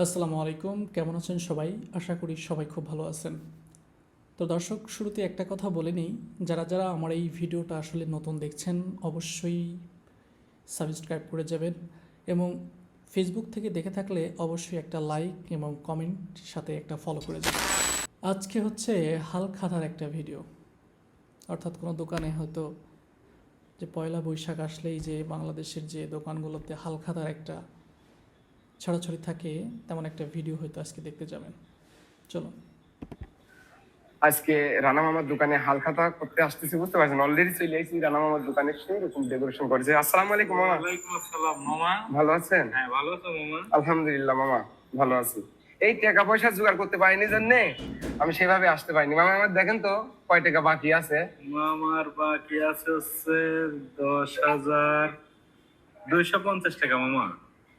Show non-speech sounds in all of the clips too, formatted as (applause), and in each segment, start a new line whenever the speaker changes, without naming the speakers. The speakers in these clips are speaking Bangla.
আসসালামু আলাইকুম কেমন আছেন সবাই আশা করি সবাই খুব ভালো আছেন তো দর্শক শুরুতে একটা কথা বলে নিই যারা যারা আমার এই ভিডিওটা আসলে নতুন দেখছেন অবশ্যই সাবস্ক্রাইব করে যাবেন এবং ফেসবুক থেকে দেখে থাকলে অবশ্যই একটা লাইক এবং কমেন্ট সাথে একটা ফলো করে যাবেন আজকে হচ্ছে হাল খাতার একটা ভিডিও অর্থাৎ কোনো দোকানে হয়তো যে পয়লা বৈশাখ আসলেই যে বাংলাদেশের যে দোকানগুলোতে হালখাতার একটা ছড়াছড়ি থাকে তেমন একটা ভিডিও হয়তো আজকে দেখতে যাবেন চলো
আজকে রানা মামার দোকানে হাল খাতা করতে আসতেছি বুঝতে পারছেন অলরেডি চলে আসছি রানা মামার দোকানে সেই রকম ডেকোরেশন করেছে আসসালাম আলাইকুম মামা আসসালাম মামা ভালো আছেন
হ্যাঁ ভালো আছো মামা
আলহামদুলিল্লাহ মামা ভালো আছি এই টাকা পয়সা জোগাড় করতে পারিনি জন্য আমি সেভাবে আসতে পারিনি মামা আমার দেখেন তো কয় টাকা বাকি আছে
মামার বাকি আছে হচ্ছে দশ হাজার দুইশো পঞ্চাশ টাকা মামা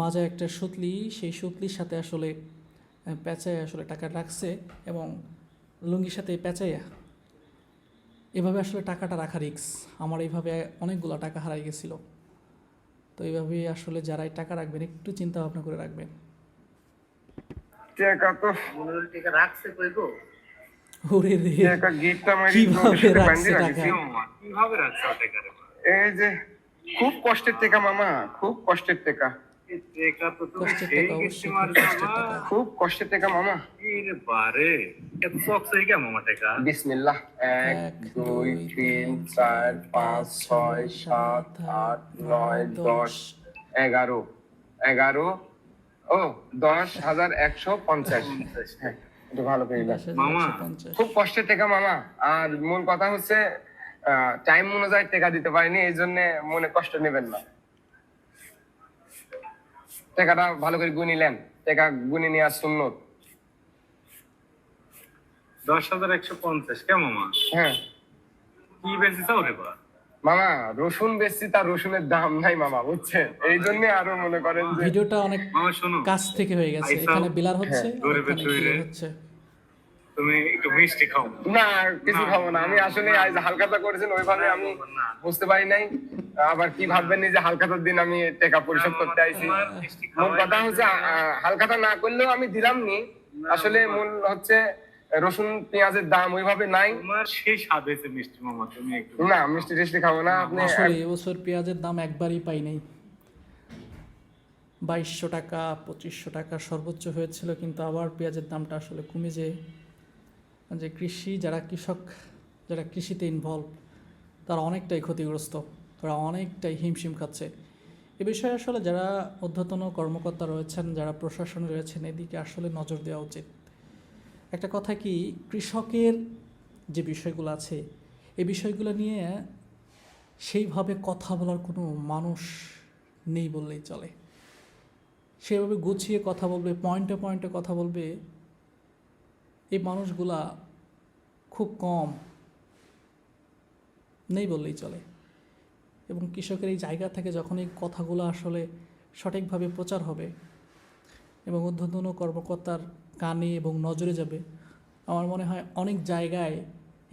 মাজা একটা সুতলি সেই সুতলির সাথে আসলে প্যাঁচায় আসলে টাকা রাখছে এবং লুঙ্গির সাথে প্যাঁচাইয়া এভাবে আসলে টাকাটা রাখা রিক্স আমার এইভাবে অনেকগুলো টাকা হারাই গেছিল তো এইভাবেই আসলে যারাই টাকা রাখবেন একটু চিন্তা ভাবনা করে রাখবেন
রাখছে
এই যে খুব কষ্টের টেকা মামা খুব কষ্টের টেকা খুব কষ্টের টেকা মামা
বারে এত শখ মামা
বিসমিল্লাহ এক দুই তিন চার পাঁচ ছয় সাত আট নয় দশ এগারো এগারো ও দশ হাজার একশো পঞ্চাশ হ্যাঁ, ভালো মামা খুব কষ্টের টাকা মামা আর মূল কথা হচ্ছে টাইম অনুযায়ী টাকা দিতে পারিনি এই জন্য মনে কষ্ট নেবেন না টেকাটা ভালো করে গুনি নেওয়া সুন্নত
দশ হাজার একশো পঞ্চাশ কেমন হ্যাঁ কি বেশি
মামা রসুন বেশি তার রসুনের দাম নাই মামা এই জন্য আরো মনে করেন
যে ভিডিওটা অনেক কাছ থেকে হয়ে গেছে এখানে বিলার হচ্ছে হ্যাঁ। হচ্ছে
তুমি একটু মিষ্টি খাও
না কিছু খাবো না আমি আসলে আজ হালকাটা করেছেন ওইভাবে আমি বুঝতে পারি নাই আবার কি ভাববেন যে হালখাতার দিন আমি টাকা পরিশোধ করতে আইছি মূল কথা হচ্ছে হালখাতা না করলেও আমি দিলাম নি আসলে মূল হচ্ছে রসুন পেঁয়াজের দাম ওইভাবে নাই
সেই স্বাদ হয়েছে মিষ্টি মামা তুমি
না মিষ্টি টেস্টি খাবো না
আপনি আসলে এবছর পেঁয়াজের দাম একবারই পাই নাই বাইশশো টাকা পঁচিশশো টাকা সর্বোচ্চ হয়েছিল কিন্তু আবার পেঁয়াজের দামটা আসলে কমে যে যে কৃষি যারা কৃষক যারা কৃষিতে ইনভলভ তারা অনেকটাই ক্ষতিগ্রস্ত তারা অনেকটাই হিমশিম খাচ্ছে এ বিষয়ে আসলে যারা অধ্যতন কর্মকর্তা রয়েছেন যারা প্রশাসন রয়েছেন এদিকে আসলে নজর দেওয়া উচিত একটা কথা কি কৃষকের যে বিষয়গুলো আছে এই বিষয়গুলো নিয়ে সেইভাবে কথা বলার কোনো মানুষ নেই বললেই চলে সেভাবে গুছিয়ে কথা বলবে পয়েন্টে পয়েন্টে কথা বলবে এই মানুষগুলা খুব কম নেই বললেই চলে এবং কৃষকের এই জায়গা থেকে যখন এই কথাগুলো আসলে সঠিকভাবে প্রচার হবে এবং অধ্যতন কর্মকর্তার কানে এবং নজরে যাবে আমার মনে হয় অনেক জায়গায়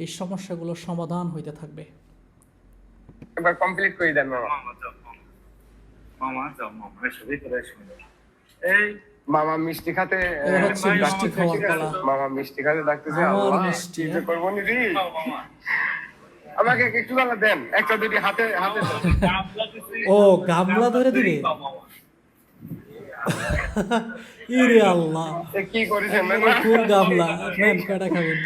এই সমস্যাগুলো সমাধান হইতে থাকবে
এবার কমপ্লিট করে দেন মামা এই মিষ্টি খাতে মামা মিষ্টি খাতে ডাকতেছে করবো নি আমাকে কিছু গালা দেন একটা দুটি হাতে হাতে
ও গামলা ধরে দিবে ইরে আল্লাহ কি করেছেন কোন গামলা কাটা খাবেন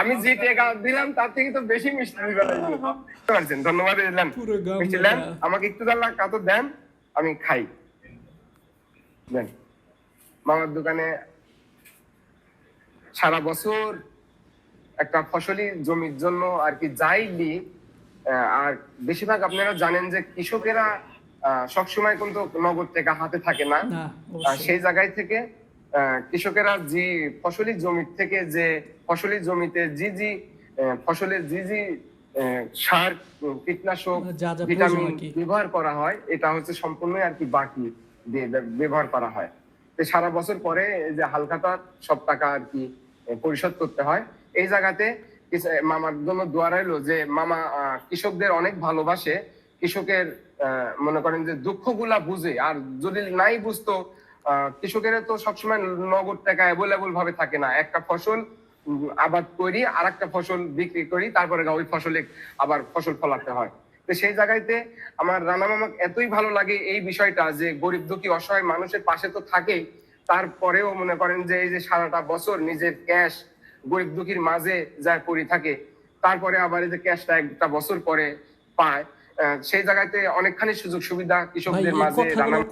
আমি যে টাকা দিলাম তার থেকে তো বেশি মিষ্টি ধন্যবাদ দিলাম আমাকে একটু দাল্লা কাতো দেন আমি খাই দেন মামার দোকানে সারা বছর একটা ফসলি জমির জন্য আর কি যাই দিই আর বেশিরভাগ আপনারা জানেন যে কৃষকেরা সবসময় কিন্তু নগদ টাকা হাতে থাকে না সেই জায়গায় থেকে কৃষকেরা যে ফসলি জমির থেকে যে ফসলি জমিতে জি জি ফসলের জি জি সার কীটনাশক ভিটামিন ব্যবহার করা হয় এটা হচ্ছে সম্পূর্ণ আর কি বাকি ব্যবহার করা হয় সারা বছর পরে যে হালকাটা সব টাকা আর কি পরিশোধ করতে হয় এই জায়গাতে মামার জন্য দোয়া রইল যে মামা কৃষকদের অনেক ভালোবাসে কৃষকের মনে করেন যে দুঃখগুলা বুঝে আর যদি নাই বুঝতো কৃষকের তো সবসময় নগদ টাকা অ্যাভেলেবল ভাবে থাকে না একটা ফসল আবাদ করি আর একটা ফসল বিক্রি করি তারপরে ওই ফসলে আবার ফসল ফলাতে হয় তো সেই জায়গাতে আমার রানা মামাকে এতই ভালো লাগে এই বিষয়টা যে গরিব দুঃখী অসহায় মানুষের পাশে তো থাকেই তারপরেও মনে করেন যে এই যে সারাটা বছর নিজের ক্যাশ গরিব দুঃখীর মাঝে যা পড়ে থাকে তারপরে আবার এই যে ক্যাশটা একটা বছর পরে পায় সেই জায়গাতে অনেকখানি সুযোগ সুবিধা কৃষকদের মাঝে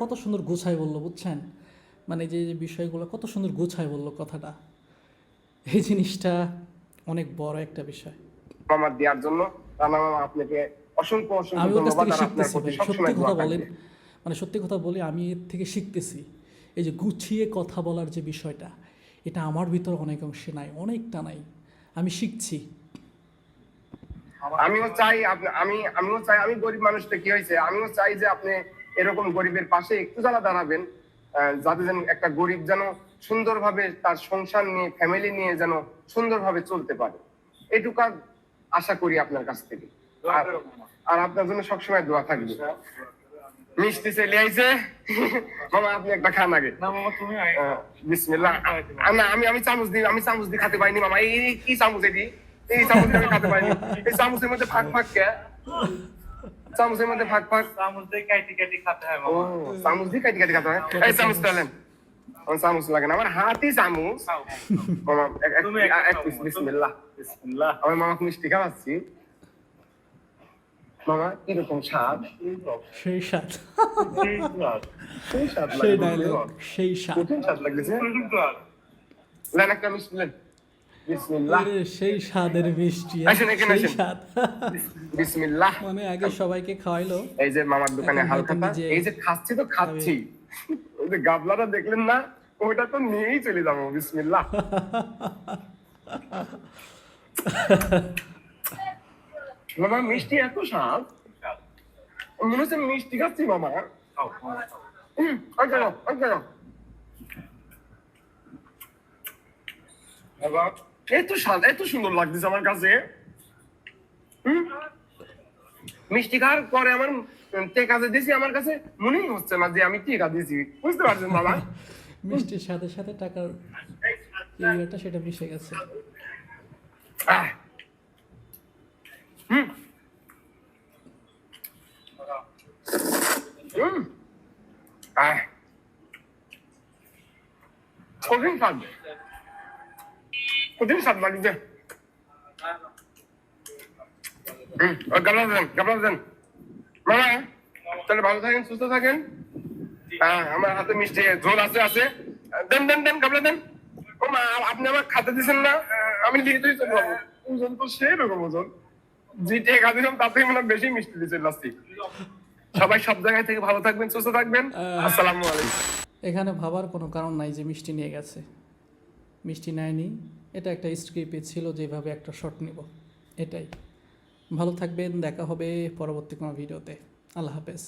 কত সুন্দর গোছায় বললো বুঝছেন মানে যে যে বিষয়গুলো কত সুন্দর গোছায় বললো কথাটা এই জিনিসটা অনেক বড় একটা বিষয়
আমার দেওয়ার জন্য রানা মামা আপনাকে অসংখ্য অসংখ্য ধন্যবাদ আপনার সত্যি কথা বলেন
মানে সত্যি কথা বলি আমি এর থেকে শিখতেছি এই যে গুছিয়ে কথা বলার যে বিষয়টা এটা আমার ভিতর অনেক অংশে নাই অনেকটা নাই আমি শিখছি
আমিও চাই আমি আমিও চাই আমি গরিব মানুষটা কি হয়েছে আমিও চাই যে আপনি এরকম গরিবের পাশে একটু যারা দাঁড়াবেন যাতে যেন একটা গরিব যেন সুন্দরভাবে তার সংসার নিয়ে ফ্যামিলি নিয়ে যেন সুন্দরভাবে চলতে পারে এটুকু আশা করি আপনার কাছ থেকে আর আপনার জন্য সবসময় দোয়া থাকবে আচ্ছা, আচ্ছা। মিষ্টি চলে আইছে মামা আপনি একবার খান আগে না মামা বিসমিল্লাহ না আমি আমি চামচ দিই আমি চামচ দিয়ে খেতে পাইনি মামা এই কি চামচ এটি এই চামচ দিয়ে খাতে পাইনি এই চামচের মধ্যে ফাঁক ফাঁক কে চামচের মধ্যে ফাঁক ফাঁক
চামচ দিয়ে কাটি কাটি খেতে হয় মামা
চামচ দিয়ে কাটি কাটি খাতে হয় এই চামচ চলেন আমার চামচ লাগে না আমার হাতই চামচ মামা এক বিসমিল্লাহ বিসমিল্লাহ আমি মামাকে মিষ্টি খাওয়াচ্ছি আপনারা
সেই মিষ্টি নেন সেই স্বাদের মিষ্টি বিসমিল্লাহ মানে আগে সবাইকে খাওয়াইলো
এই যে মামার দোকানে হালকা এই যে খাচ্ছি তো খাচ্ছি ওই যে গাবলাটা দেখলেন না ওইটা তো নিয়েই চলে যাবো বিসমিল্লাহ (laughs) বাবা মিষ্টি এত স্বাদ মনে হচ্ছে মিষ্টি খাচ্ছি মামা আচ্ছা, আচ্ছা। এত স্বাদ এত সুন্দর লাগতেছে আমার কাছে মিষ্টি খাওয়ার পরে আমার টেকা যে আমার কাছে মনেই হচ্ছে না যে আমি টেকা দিছি বুঝতে পারছেন বাবা
মিষ্টির সাথে সাথে টাকার সেটা মিশে গেছে আহ
হ্যাঁ, আমার হাতে মিষ্টি আছে আছে দেন দেন দেন দেন ও মা আপনি আমার খাতে দিছেন না আমি লিখে চলে ওজন তো সেরকম ওজন যেটা খাতে দিলাম মনে বেশি মিষ্টি দিচ্ছে লাস্টিক সবাই সব জায়গায় থেকে ভালো থাকবেন সুস্থ থাকবেন আসসালামু আলাইকুম
এখানে ভাবার কোনো কারণ নাই যে মিষ্টি নিয়ে গেছে মিষ্টি নেয়নি এটা একটা স্ক্রিপে ছিল যেভাবে একটা শট নিব এটাই ভালো থাকবেন দেখা হবে পরবর্তী কোনো ভিডিওতে আল্লাহ হাফেজ